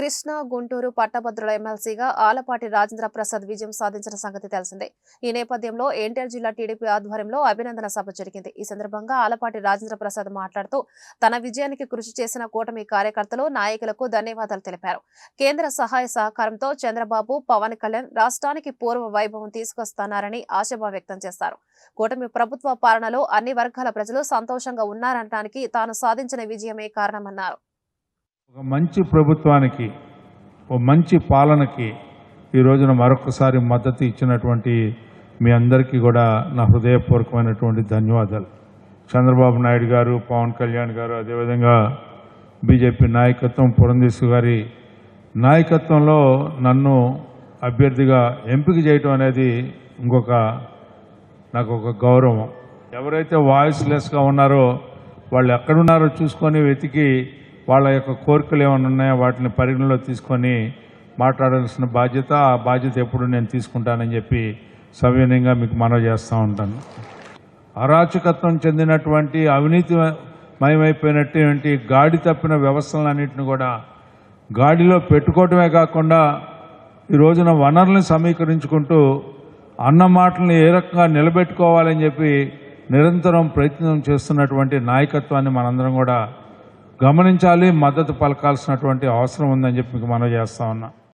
కృష్ణా గుంటూరు పట్టభద్రుల ఎమ్మెల్సీగా ఆలపాటి రాజేంద్ర ప్రసాద్ విజయం సాధించిన సంగతి తెలిసిందే. ఈ నేపథ్యంలో ఎన్టీఆర్ జిల్లా టీడీపీ ఆధ్వర్యంలో అభినందన సభ జరిగింది. ఈ సందర్భంగా ఆలపాటి రాజేంద్ర ప్రసాద్ మాట్లాడుతూ తన విజయానికి కృషి చేసిన కూటమి కార్యకర్తలు నాయకులకు ధన్యవాదాలు తెలిపారు. కేంద్ర సహాయ సహకారంతో చంద్రబాబు పవన్ కళ్యాణ్ రాష్ట్రానికి పూర్వ వైభవం తీసుకొస్తానారని ఆశాభావం వ్యక్తం చేశారు. కూటమి ప్రభుత్వ పాలనలో అన్ని వర్గాల ప్రజలు సంతోషంగా ఉన్నారనడానికి తాను సాధించిన విజయమే కారణమన్నారు. ఒక మంచి ప్రభుత్వానికి ఒక మంచి పాలనకి ఈ రోజున మరొకసారి మద్దతు ఇచ్చినటువంటి మీ అందరికీ కూడా నా హృదయపూర్వకమైనటువంటి ధన్యవాదాలు. చంద్రబాబు నాయుడు గారు పవన్ కళ్యాణ్ గారు అదేవిధంగా బీజేపీ నాయకత్వం పురంధేశ్వరి గారి నాయకత్వంలో నన్ను అభ్యర్థిగా ఎంపిక చేయటం అనేది ఇంకొక నాకు ఒక గౌరవం. ఎవరైతే వాయిస్ లెస్గా ఉన్నారో వాళ్ళు ఎక్కడున్నారో చూసుకొని వెతికి వాళ్ళ యొక్క కోరికలు ఏమైనా ఉన్నాయో? వాటిని పరిగణలో తీసుకొని మాట్లాడాల్సిన బాధ్యత ఆ బాధ్యత ఎప్పుడు నేను తీసుకుంటానని చెప్పి సవినయంగా మీకు మనవి చేస్తూ ఉంటాను. అరాచకత్వం చెందినటువంటి అవినీతి మయమైపోయినటువంటి గాడి తప్పిన వ్యవస్థలన్నింటిని కూడా గాడిలో పెట్టుకోవటమే కాకుండా ఈ రోజున వనరులను సమీకరించుకుంటూ అన్న మాటలను ఏ రకంగా నిలబెట్టుకోవాలని చెప్పి నిరంతరం ప్రయత్నం చేస్తున్నటువంటి నాయకత్వాన్ని మనందరం కూడా గమనించాలి మద్దతు పలకాల్సినటువంటి అవసరం ఉందని చెప్పి మీకు మనవి చేస్తా ఉన్నా.